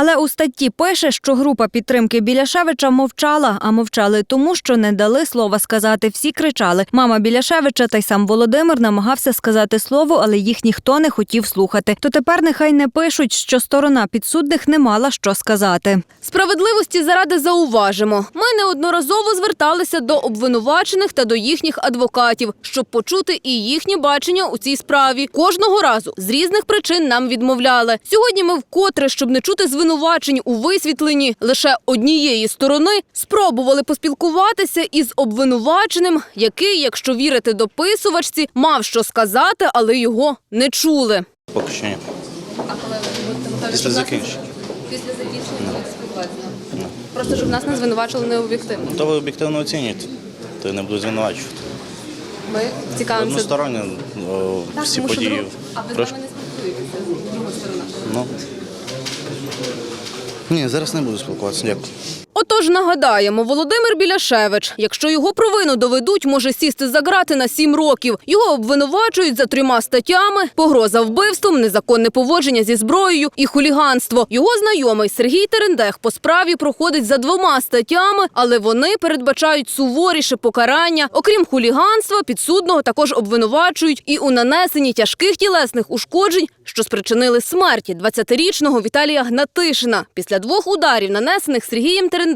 Але у статті пише, що група підтримки Біляшевича мовчала, а мовчали тому, що не дали слова сказати. Всі кричали. Мама Біляшевича та й сам Володимир намагався сказати слово, але їх ніхто не хотів слухати. То тепер нехай не пишуть, що сторона підсудних не мала що сказати. Справедливості заради зауважимо. Ми неодноразово зверталися до обвинувачених та до їхніх адвокатів, щоб почути і їхнє бачення у цій справі. Кожного разу з різних причин нам відмовляли. Сьогодні ми вкотре, щоб не чути звинувачень у висвітленні лише однієї сторони, спробували поспілкуватися із обвинуваченим, який, якщо вірити дописувачці, мав що сказати, але його не чули. Поки що ні. А коли ви будете Після закінчення. Після закінчення співпрацювання. Просто щоб нас не звинувачили необ'єктивно. То ви об'єктивно оцінюєте, то я не буду звинувачувати. Ми цікавимося. Односторонньо всі події. А ви з нами не спілкуєтеся, друга сторона. Ну. Ні, зараз не буду спілкуватися. Дякую. Отож, нагадаємо, Володимир Біляшевич, якщо його провину доведуть, може сісти за грати на сім років. Його обвинувачують за трьома статтями: погроза вбивством, незаконне поводження зі зброєю і хуліганство. Його знайомий Сергій Терендех по справі проходить за двома статтями, але вони передбачають суворіше покарання. Окрім хуліганства, підсудного також обвинувачують і у нанесенні тяжких тілесних ушкоджень, що спричинили смерті 20-річного Віталія Гнатишина. Після двох ударів, нанесених Сергієм Терендехом,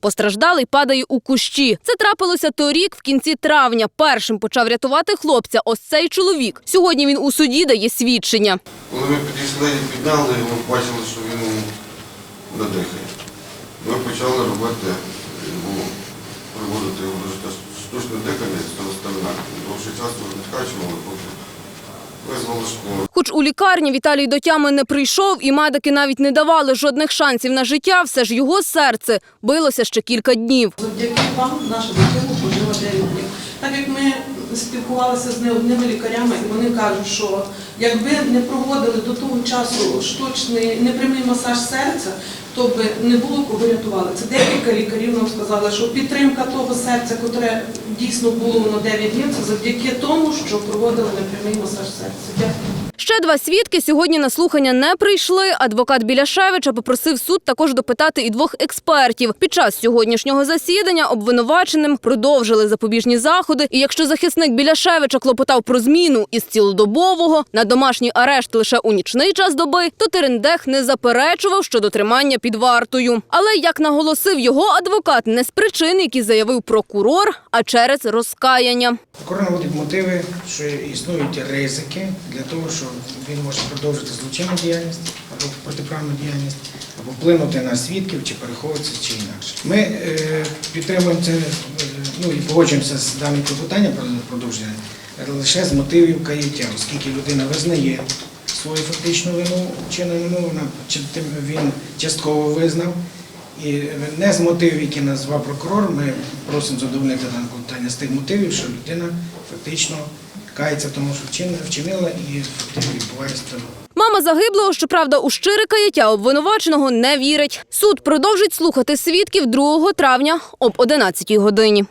постраждалий падає у кущі. Це трапилося торік в кінці травня. Першим почав рятувати хлопця ось цей чоловік. Сьогодні він у суді дає свідчення. Коли ми підійшли і підняли його, бачили, що він не дихає. Ми почали робити йому, приводити його до штучне дихання з того сторони. Довший час ми відкачували, поки визвали. Хоч у лікарні Віталій до тями не прийшов, і медики навіть не давали жодних шансів на життя, все ж його серце билося ще кілька днів. Завдяки вам наша дитина пожила 9 днів. Так як ми спілкувалися з неодними лікарями, і вони кажуть, що якби не проводили до того часу штучний непрямий масаж серця, то би не було кого рятували. Це декілька лікарів нам сказали, що підтримка того серця, котре дійсно було воно 9 днів, це завдяки тому, що проводили непрямий масаж серця. Дякую. Ще два свідки сьогодні на слухання не прийшли. Адвокат Біляшевича попросив суд також допитати і двох експертів. Під час сьогоднішнього засідання обвинуваченим продовжили запобіжні заходи. І якщо захисник Біляшевича клопотав про зміну із цілодобового на домашній арешт лише у нічний час доби, то Терендех не заперечував щодо тримання під вартою. Але як наголосив його адвокат, не з причин, які заявив прокурор, а через розкаяння. Прокурор наводить мотиви, що існують ризики для того, що він може продовжити злочинну діяльність або протиправну діяльність, або вплинути на свідків чи переховуватися чи інакше. Ми е, підтримуємо це е, ну, і погоджуємося з даним клопотанням про продовження лише з мотивів каяття, оскільки людина визнає свою фактичну вину вчинену, вона він частково визнав. І не з мотивів, які назвав прокурор, ми просимо задовольнити дане питання з тих мотивів, що людина фактично кається тому, що вчинила і відбуває стрілу. Мама загиблого, щоправда, у щире каяття обвинуваченого не вірить. Суд продовжить слухати свідків 2 травня об 11 годині.